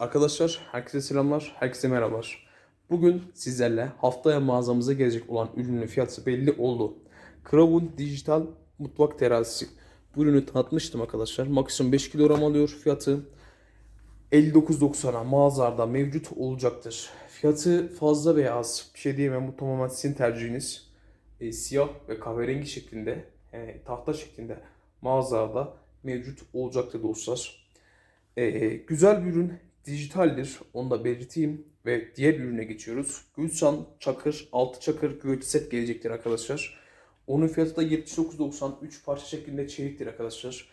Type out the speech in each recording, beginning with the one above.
Arkadaşlar herkese selamlar, herkese merhabalar. Bugün sizlerle haftaya mağazamıza gelecek olan ürünün fiyatı belli oldu. Kravun Dijital Mutfak Terazisi. Bu ürünü tanıtmıştım arkadaşlar. Maksimum 5 kilogram alıyor. Fiyatı 59.90'a mağazalarda mevcut olacaktır. Fiyatı fazla veya az bir şey diyemem. Bu tamamen sizin tercihiniz. E, siyah ve kahverengi şeklinde, yani tahta şeklinde mağazalarda mevcut olacaktır dostlar. Ee, güzel bir ürün dijitaldir. Onu da belirteyim. Ve diğer ürüne geçiyoruz. Gülsan Çakır 6 Çakır güveç set gelecektir arkadaşlar. Onun fiyatı da 79.90 3 parça şeklinde çeyiktir arkadaşlar.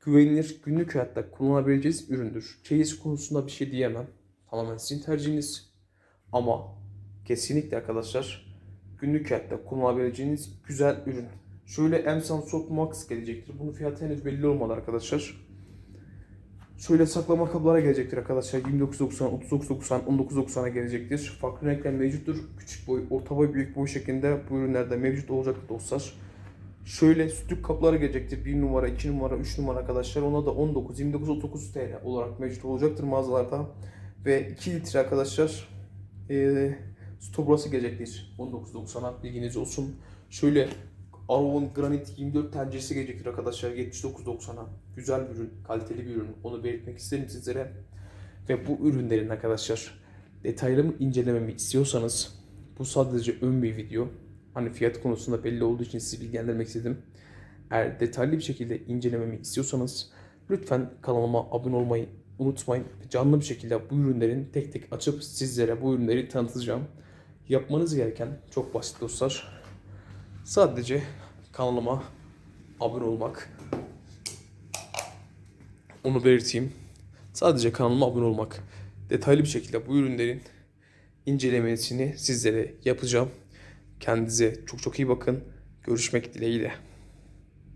Güvenilir günlük hayatta kullanabileceğiniz üründür. Çeyiz konusunda bir şey diyemem. Tamamen sizin tercihiniz. Ama kesinlikle arkadaşlar günlük hayatta kullanabileceğiniz güzel ürün. Şöyle Emsan Soft Max gelecektir. Bunun fiyatı henüz belli olmadı arkadaşlar. Şöyle saklama kablolara gelecektir arkadaşlar. 29.90, 39.90, 19.90'a gelecektir. Farklı renkler mevcuttur. Küçük boy, orta boy, büyük boy şeklinde bu ürünlerde mevcut olacaktır dostlar. Şöyle sütlük kapları gelecektir. 1 numara, 2 numara, 3 numara arkadaşlar. Ona da 19, 29, 30 TL olarak mevcut olacaktır mağazalarda. Ve 2 litre arkadaşlar eee su torbası gelecektir. 19.90'a bilginiz olsun. Şöyle Arovon Granit 24 tenceresi gelecektir arkadaşlar 79.90'a. Güzel bir ürün, kaliteli bir ürün. Onu belirtmek isterim sizlere. Ve bu ürünlerin arkadaşlar detaylı mı incelememi istiyorsanız bu sadece ön bir video. Hani fiyat konusunda belli olduğu için sizi bilgilendirmek istedim. Eğer detaylı bir şekilde incelememi istiyorsanız lütfen kanalıma abone olmayı unutmayın. Canlı bir şekilde bu ürünlerin tek tek açıp sizlere bu ürünleri tanıtacağım. Yapmanız gereken çok basit dostlar. Sadece kanalıma abone olmak. Onu belirteyim. Sadece kanalıma abone olmak. Detaylı bir şekilde bu ürünlerin incelemesini sizlere yapacağım. Kendinize çok çok iyi bakın. Görüşmek dileğiyle.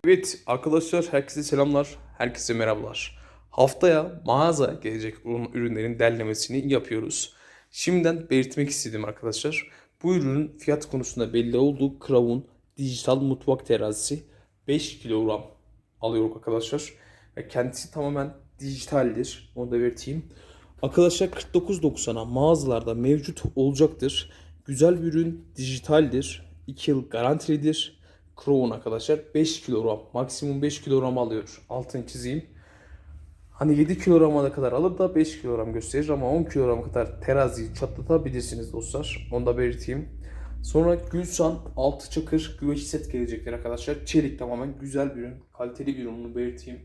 Evet arkadaşlar herkese selamlar. Herkese merhabalar. Haftaya mağaza gelecek ürünlerin derlemesini yapıyoruz. Şimdiden belirtmek istedim arkadaşlar. Bu ürünün fiyat konusunda belli olduğu Kravun dijital mutfak terazisi 5 kilogram alıyor arkadaşlar. Ve kendisi tamamen dijitaldir. Onu da belirteyim. Arkadaşlar 49.90'a mağazalarda mevcut olacaktır. Güzel bir ürün, dijitaldir. 2 yıl garantilidir. Crown arkadaşlar 5 kilogram, maksimum 5 kilogram alıyor. Altını çizeyim. Hani 7 kilograma kadar alır da 5 kilogram gösterir ama 10 kilograma kadar teraziyi çatlatabilirsiniz dostlar. Onu da belirteyim. Sonra Gülsan altı çakır güveç set gelecekler arkadaşlar. Çelik tamamen güzel bir ürün. Kaliteli bir ürün belirteyim.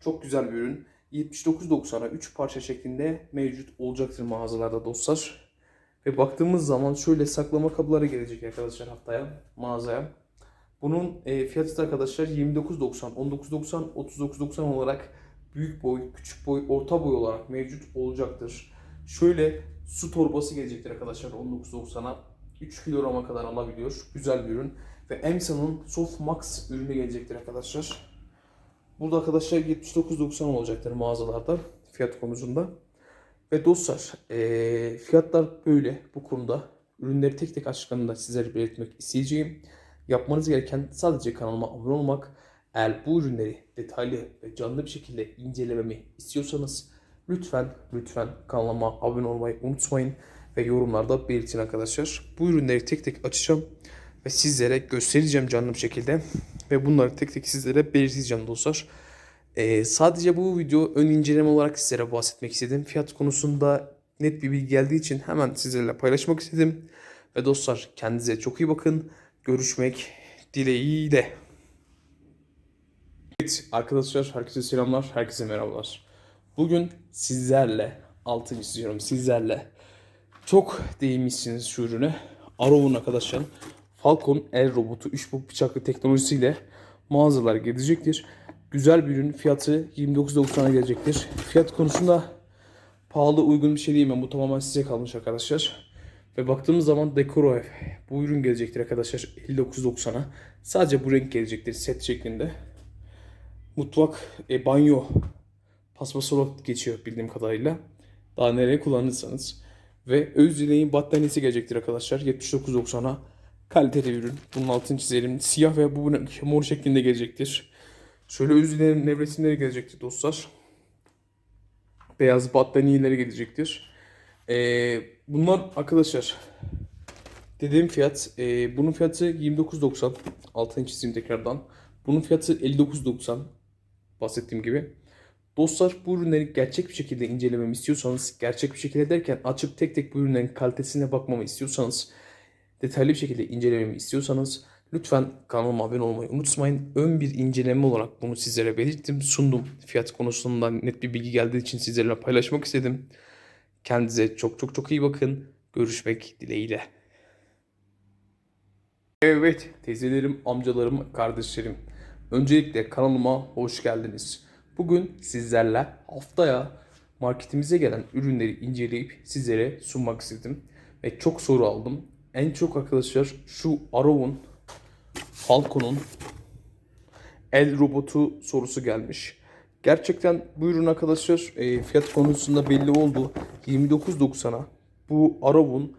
Çok güzel bir ürün. 79.90'a 3 parça şeklinde mevcut olacaktır mağazalarda dostlar. Ve baktığımız zaman şöyle saklama kabloları gelecek arkadaşlar haftaya mağazaya. Bunun e, fiyatı da arkadaşlar 29.90, 19.90, 39.90 olarak büyük boy, küçük boy, orta boy olarak mevcut olacaktır. Şöyle su torbası gelecektir arkadaşlar 19.90'a. 3 kilograma kadar alabiliyor. Güzel bir ürün. Ve Emsa'nın Soft Max ürünü gelecektir arkadaşlar. Burada arkadaşlar 79.90 olacaktır mağazalarda fiyat konusunda. Ve dostlar eee, fiyatlar böyle bu konuda. Ürünleri tek tek açıklarında sizlere belirtmek isteyeceğim. Yapmanız gereken sadece kanalıma abone olmak. Eğer bu ürünleri detaylı ve canlı bir şekilde incelememi istiyorsanız lütfen lütfen kanalıma abone olmayı unutmayın ve yorumlarda belirtin arkadaşlar. Bu ürünleri tek tek açacağım ve sizlere göstereceğim canlı bir şekilde ve bunları tek tek sizlere belirteceğim dostlar. Ee, sadece bu video ön inceleme olarak sizlere bahsetmek istedim. Fiyat konusunda net bir bilgi geldiği için hemen sizlerle paylaşmak istedim. Ve dostlar kendinize çok iyi bakın. Görüşmek dileğiyle. Evet arkadaşlar herkese selamlar, herkese merhabalar. Bugün sizlerle, altını çiziyorum sizlerle çok değinmişsiniz şu ürüne. Arov'un arkadaşlar Falcon el robotu 3 bu bıçaklı teknolojisiyle mağazalar gelecektir. Güzel bir ürün. Fiyatı 29.90'a gelecektir. Fiyat konusunda pahalı uygun bir şey diyemem. Bu tamamen size kalmış arkadaşlar. Ve baktığımız zaman Decoro ev. Bu ürün gelecektir arkadaşlar 59.90'a. Sadece bu renk gelecektir set şeklinde. Mutfak, e, banyo paspası olarak geçiyor bildiğim kadarıyla. Daha nereye kullanırsanız. Ve Özdileğin battaniyesi gelecektir arkadaşlar. 79.90'a kaliteli bir ürün. Bunun altını çizelim. Siyah ve bu mor şeklinde gelecektir. Şöyle Özdileğin nevresimleri gelecektir dostlar. beyaz battaniyeleri gelecektir. Ee, bunlar arkadaşlar dediğim fiyat e, bunun fiyatı 29.90 altını çizeyim tekrardan. Bunun fiyatı 59.90 bahsettiğim gibi. Dostlar bu ürünleri gerçek bir şekilde incelememi istiyorsanız, gerçek bir şekilde derken açıp tek tek bu ürünlerin kalitesine bakmamı istiyorsanız, detaylı bir şekilde incelememi istiyorsanız lütfen kanalıma abone olmayı unutmayın. Ön bir inceleme olarak bunu sizlere belirttim, sundum. Fiyat konusunda net bir bilgi geldiği için sizlerle paylaşmak istedim. Kendinize çok çok çok iyi bakın. Görüşmek dileğiyle. Evet, teyzelerim, amcalarım, kardeşlerim. Öncelikle kanalıma hoş geldiniz. Bugün sizlerle haftaya marketimize gelen ürünleri inceleyip sizlere sunmak istedim. Ve çok soru aldım. En çok arkadaşlar şu Arrow'un, Falcon'un el robotu sorusu gelmiş. Gerçekten bu ürün arkadaşlar e, fiyat konusunda belli oldu. 29.90'a bu Arrow'un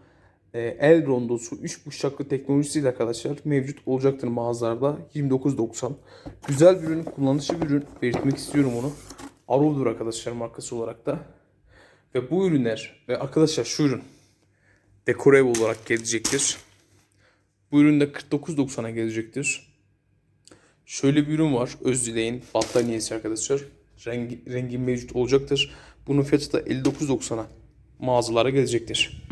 el rondosu 3 bıçaklı teknolojisiyle arkadaşlar mevcut olacaktır mağazalarda 29.90. Güzel bir ürün, kullanışlı bir ürün. Belirtmek istiyorum onu. Arrow'dur arkadaşlar markası olarak da. Ve bu ürünler ve arkadaşlar şu ürün dekore ev olarak gelecektir. Bu ürün de 49.90'a gelecektir. Şöyle bir ürün var. Özdileğin battaniyesi arkadaşlar. Rengi, rengi mevcut olacaktır. Bunun fiyatı da 59.90'a mağazalara gelecektir.